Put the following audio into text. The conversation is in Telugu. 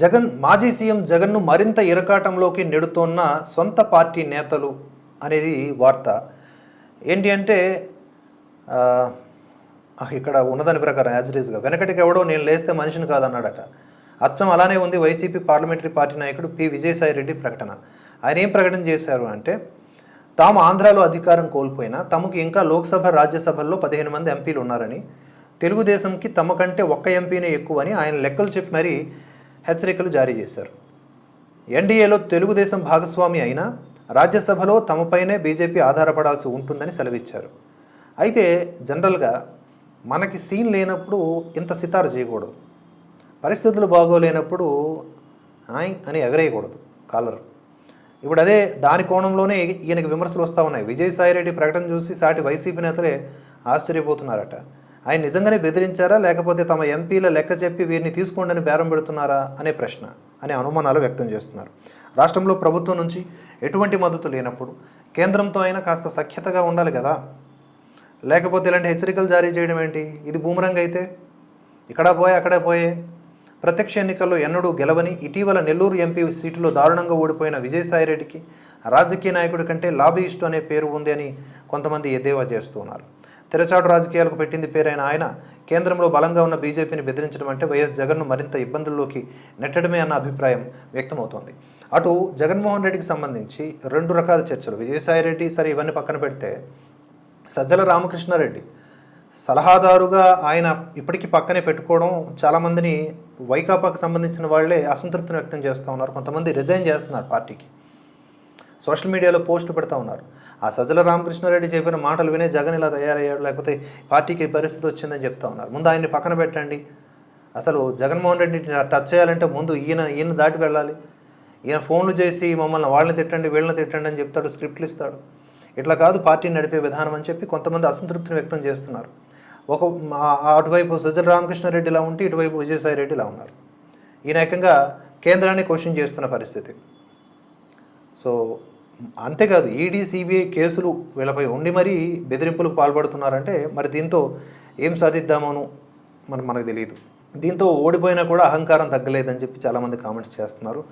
జగన్ మాజీ సీఎం జగన్ను మరింత ఇరకాటంలోకి నెడుతోన్న సొంత పార్టీ నేతలు అనేది వార్త. ఏంటి అంటే ఇక్కడ ఉన్నదాని ప్రకారం యాజ్ ఇట్ వెనకటికి ఎవడో నేను లేస్తే మనిషిని కాదన్నాడట. అచ్చం అలానే ఉంది వైసీపీ పార్లమెంటరీ పార్టీ నాయకుడు పి. విజయసాయి రెడ్డి ప్రకటన. ఆయన ఏం ప్రకటన చేశారు అంటే తాము ఆంధ్రాలో అధికారం కోల్పోయినా తమకు ఇంకా లోక్సభ రాజ్యసభల్లో పదిహేను మంది ఎంపీలు ఉన్నారని తెలుగుదేశంకి తమ కంటే ఒక్క ఎంపీనే ఎక్కువని ఆయన లెక్కలు చెప్పి మరీ హెచ్చరికలు జారీ చేశారు. ఎన్డీఏలో తెలుగుదేశం భాగస్వామి అయినా రాజ్యసభలో తమపైనే బీజేపీ ఆధారపడాల్సి ఉంటుందని సెలవిచ్చారు. అయితే జనరల్గా మనకి సీన్ లేనప్పుడు ఇంత సితారు చేయకూడదు. పరిస్థితులు బాగోలేనప్పుడు ఆయ్ అని ఎగరేయకూడదు కాలర్. ఇప్పుడు అదే దాని కోణంలోనే ఈయనకి విమర్శలు వస్తూ ఉన్నాయి. విజయసాయిరెడ్డి ప్రకటన చూసి సాటి వైసీపీ నేతలే ఆశ్చర్యపోతున్నారట. ఆయన నిజంగానే బెదిరించారా? లేకపోతే తమ ఎంపీల లెక్క చెప్పి వీరిని తీసుకోండి అని బేరం పెడుతున్నారా? అనే ప్రశ్న అనే అనుమానాలు వ్యక్తం చేస్తున్నారు. రాష్ట్రంలో ప్రభుత్వం నుంచి ఎటువంటి మద్దతు లేనప్పుడు కేంద్రంతో అయినా కాస్త సఖ్యతగా ఉండాలి కదా. లేకపోతే ఇలాంటి హెచ్చరికలు జారీ చేయడం ఏంటి? ఇది బూమరంగ్ అయితే? ఇక్కడ పోయే అక్కడ పోయే? ప్రత్యక్ష ఎన్నికల్లో ఎన్నడూ గెలవని ఇటీవల నెల్లూరు ఎంపీ సీటులో దారుణంగా ఓడిపోయిన విజయసాయిరెడ్డికి రాజకీయ నాయకుడి కంటే లాబీయిస్టు అనే పేరు ఉంది అని కొంతమంది ఎద్దేవా చేస్తున్నారు తెరచాటు రాజకీయాలకు పెట్టింది పేరైన ఆయన కేంద్రంలో బలంగా ఉన్న బీజేపీని బెదిరించడం అంటే వైఎస్ జగన్ను మరింత ఇబ్బందుల్లోకి నెట్టడమే అన్న అభిప్రాయం వ్యక్తమవుతోంది. అటు జగన్మోహన్ రెడ్డికి సంబంధించి రెండు రకాల చర్చలు. విజయసాయిరెడ్డి సరే ఇవన్నీ పక్కన పెడితే సజ్జల రామకృష్ణారెడ్డి సలహాదారుగా ఆయన ఇప్పటికీ పక్కనే పెట్టుకోవడం చాలామందిని వైకాపాకు సంబంధించిన వాళ్ళే అసంతృప్తిని వ్యక్తం చేస్తూ ఉన్నారు. కొంతమంది రిజైన్ చేస్తున్నారు పార్టీకి. సోషల్ మీడియాలో పోస్ట్ పెడతా ఉన్నారు. ఆ సజ్జల రామకృష్ణారెడ్డి చెప్పిన మాటలు వినే జగన్ ఇలా తయారయ్యాడు లేకపోతే పార్టీకి పరిస్థితి వచ్చిందని చెప్తా ఉన్నారు. ముందు ఆయన్ని పక్కన పెట్టండి. అసలు జగన్మోహన్ రెడ్డిని టచ్ చేయాలంటే ముందు ఈయన ఈయన దాటి వెళ్ళాలి. ఈయన ఫోన్లు చేసి మమ్మల్ని వాళ్ళని తిట్టండి వీళ్ళని తిట్టండి అని చెప్తాడు స్క్రిప్ట్లు ఇస్తాడు. ఇట్లా కాదు పార్టీని నడిపే విధానం అని చెప్పి కొంతమంది అసంతృప్తిని వ్యక్తం చేస్తున్నారు. ఒక అటువైపు సజ్జల రామకృష్ణారెడ్డి ఇలా ఉంటే ఇటువైపు విజయసాయి రెడ్డి ఇలా ఉన్నారు. ఈయన ఏకంగా కేంద్రాన్ని క్వశ్చన్ చేస్తున్న పరిస్థితి. సో అంతేకాదు ఈడీ సిబిఐ కేసులు వీళ్ళపై ఉండి మరీ బెదిరింపులకు పాల్పడుతున్నారంటే మరి దీంతో ఏం సాధిద్దామను మరి మనకు తెలియదు. దీంతో ఓడిపోయినా కూడా అహంకారం తగ్గలేదని చెప్పి చాలామంది కామెంట్స్ చేస్తున్నారు.